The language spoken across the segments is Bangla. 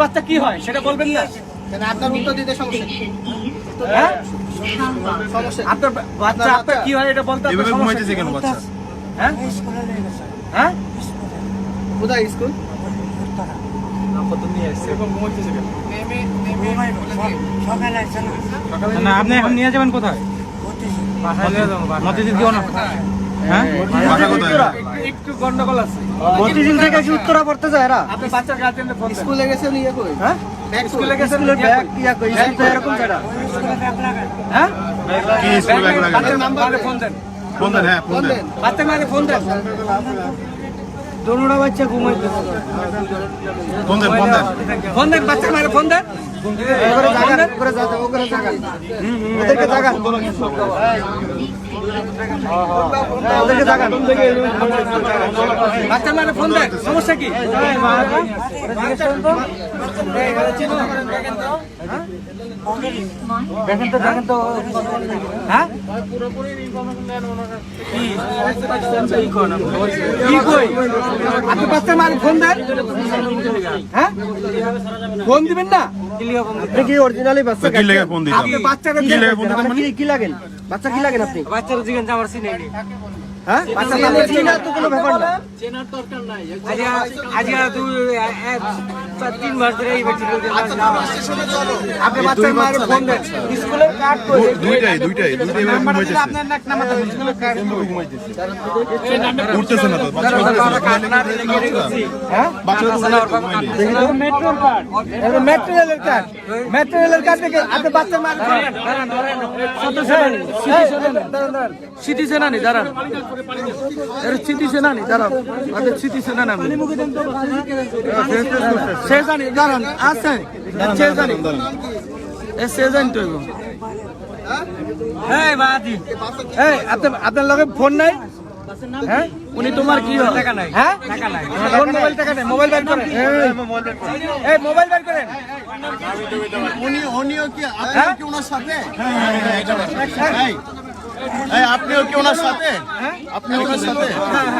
বাচ্চা কি হয়? সেটা বলবেন না। আপনার উত্তর দিতে সমস্যা হ্যাঁ? সমস্যা আপনার বাচ্চা আপনার কি হয়? এটা বলতে আপনার এভাবে সমস্যা ঘুমাইতেছে কেন বাচ্চা? হ্যাঁ? হ্যাঁ? কোথায় স্কুল? না আপনি এখন নিয়ে যাবেন কোথায়? মতিঝিল। কি অনা হ্যাঁ? বাসা কোথায়? একটু- একটু গন্ডগোল আছে। মতিঝিল থেকে কি উত্তরা পড়তে যায় এরা? আপনি বাচ্চার গার্জেনকে ফোন স্কুলে গেছে নিয়ে কই? হ্যাঁ? ব্যাগ স্কুলে গেছে স্কুলের ব্যাগ ইয়া কই? স্কুল তো এরকম জায়গা হ্যাঁ? কি স্কুল ব্যাগ লাগা? নাম্বারে ফোন দেন। ফোন দেন হ্যাঁ ফোন দেন। বাচ্চা মারে ফোন দেন। দোনোটা বাচ্চা ঘুমাইতেছে। ফোন দেন ফোন দেন। ফোন দেন বাচ্চার মারে ফোন দেন। ওখানে জায়গা ওখানে জায়গা ওখানে জায়গা ওদেরকে জায়গা ওদেরকে জায়গা বাচ্চার মারে ফোন দেন সমস্যা কি? দেখেন তো দেখেন তো। হ্যাঁ? আপনি বাচ্চার মারে ফোন দেন। হ্যাঁ? ফোন দিবেন না? আপনি কি অরিজিনালি বাচ্চা কি লেগে ফোন দিতাম? আপনি বাচ্চাকে কি লেগে ফোন দিতাম মানে? কি কি লাগেন? বাচ্চা কি লাগেন আপনি? বাচ্চার জিজ্ঞেস আমার চিনে হ্যাঁ? বাচ্চা চিনা তো কোনো ব্যাপার না। তিন মাস ধরে এই আপনি বাচ্চার মায়ের ফোন দেন। স্কুলের কার্ড কই দুইটাই দুইটাই দুইটাই এভাবে ঘুমাইতেছে। আপনার নাক নামাতে হবে, স্কুলের কার্ড উঠতেছে না তো বাচ্চা উঠতেছে হ্যাঁ? বাচ্চা ঘুমাইলে মেট্রোর কার্ড। এটা মেট্রো কার্ড। মেট্রো কার্ড থেকে আপনি বাচ্চার মায়ের ফোন দেন। স্মৃতি সেনানি দাঁড়ান এর স্মৃতি সেনানি দাঁড়ান। আপনি স্মৃতি সেনানি আমি। সে জানি দাঁড়ান আছে সে জানি এ সে জানি তো এগো। এই বাদি এই আপনার আপনার লগে ফোন নাই? হ্যাঁ? উনি তোমার কি হয়? টাকা নাই। হ্যাঁ? টাকা নাই। ফোন মোবাইল টাকা নাই মোবাইল বের করেন। এই। মোবাইল বের করেন। উনি উনিও কি হ্যাঁ? আপনিও কি ওনার সাথে? এই, এই, আপনিও কি ওনার সাথে? আপনি ওনার সাথে?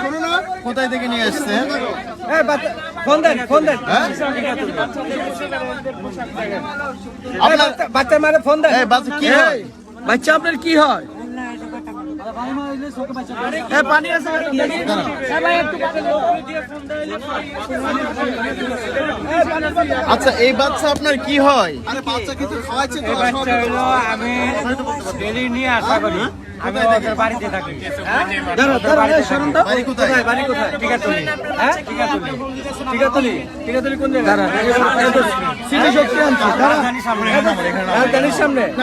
শোনো না কোথায় থেকে নিয়ে আসছেন বাচ্চা ফোন দেন ফোন দেন। হ্যাঁ? বাচ্চার মারে ফোন দেন। বাচ্চা কি হয়? এই, বাচ্চা আপনার কি হয়? পানি আছে। আচ্ছা এই বাচ্চা আপনার কি হয়? আরে বাচ্চা কিছু খাওয়াচ্ছে তো আমি ডেলি নিয়ে আসা করি। আমি ওদের বাড়িতে থাকি। দাঁড়াও, দাঁড়াও, এই, সরুন বাড়ি কোথায়? বাড়ি কোথায়? টিকাতলি হ্যাঁ? টিকাতলি? টিকাতলি কোন জায়গায়? দাঁড়ান, এই শক্তি আনছি, দাঁড়ান। রাজধানীর সামনে। রাজধানীর সামনে। তো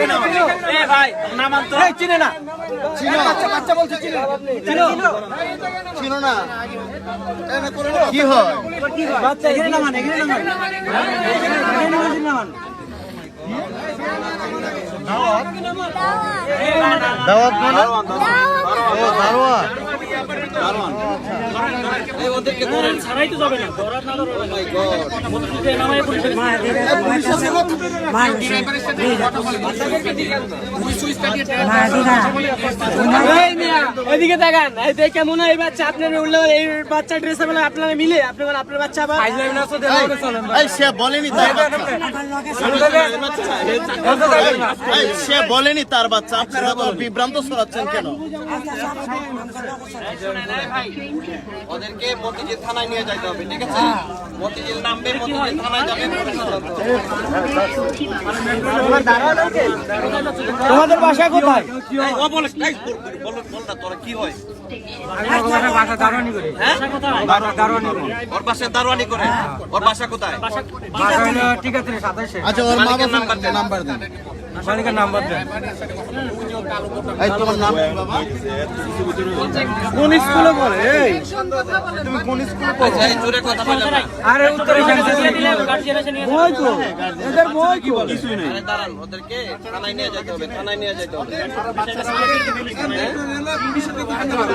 দাঁড়ান, দাঁড়ান, দাঁড়ান, দাঁড়ান। এই বন্ধু দিতে জানে না, বন্ধু দিতে জানে না। এই, চিনে। না চিনে বাচ্চা বলছে চিনে ছিল না। কি হয়? বাচ্চা এখানে নামান এখানে নামান। এখানে নামান দাওয়াত? মানে? দারোয়ান। এদিকে মনে হয় এই বাচ্চা আপনার উঠলে এই বাচ্চা ড্রেসে বলে আপনারা মিলে আপনি বলেন আপনার বাচ্চা আবার সে বলেনি তার বাচ্চা সে বলেনি তার বাচ্চা আপনারা বিভ্রান্ত ছড়াচ্ছেন কেন ওদেরকে মতিঝিল থানায় নিয়ে যাইতে হবে ঠিক আছে? মতিঝিল নামবে মতিঝিল থানায় যাবেন তোমাদের বাসা কোথায়? ও বলে বল- বল বল না তোরা কি হয়? আচ্ছা ওর মা বাবার নাম্বার দেন। মালিকের নাম্বার দেন। এই তোমার নাম বাবা? কোন স্কুলে পড়ে? এই। তুমি কোন স্কুলে পড়ো? আরে উত্তরে বই তো। এদের বই কি বলে দাঁড়ান ওদেরকে থানায় নিয়ে যেতে হবে থানায় নিয়ে যেতে হবে।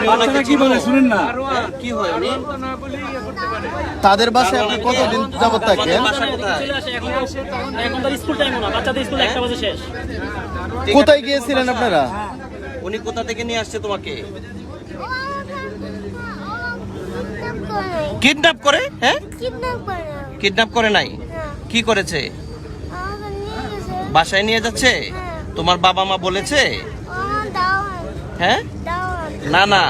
বাচ্চারা কি বলে শুনেন না? কি হয় উনি তাদের বাসায় আপনি কতদিন যাবত থাকেন? কোথায়? এখন তো স্কুল টাইম না বাচ্চাদের স্কুল একটা বাজে শেষ। কোথায় গিয়েছিলেন আপনারা? উনি কোথা থেকে নিয়ে আসছে তোমাকে? কিডন্যাপ করে? হ্যাঁ? কিডন্যাপ করে নাই? কি করেছে? বাসায় নিয়ে যাচ্ছে? তোমার বাবা মা বলেছে? হ্যাঁ? না না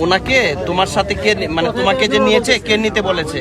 ওনাকে তোমার সাথে কে মানে তোমাকে যে নিয়েছে কে নিতে বলেছে?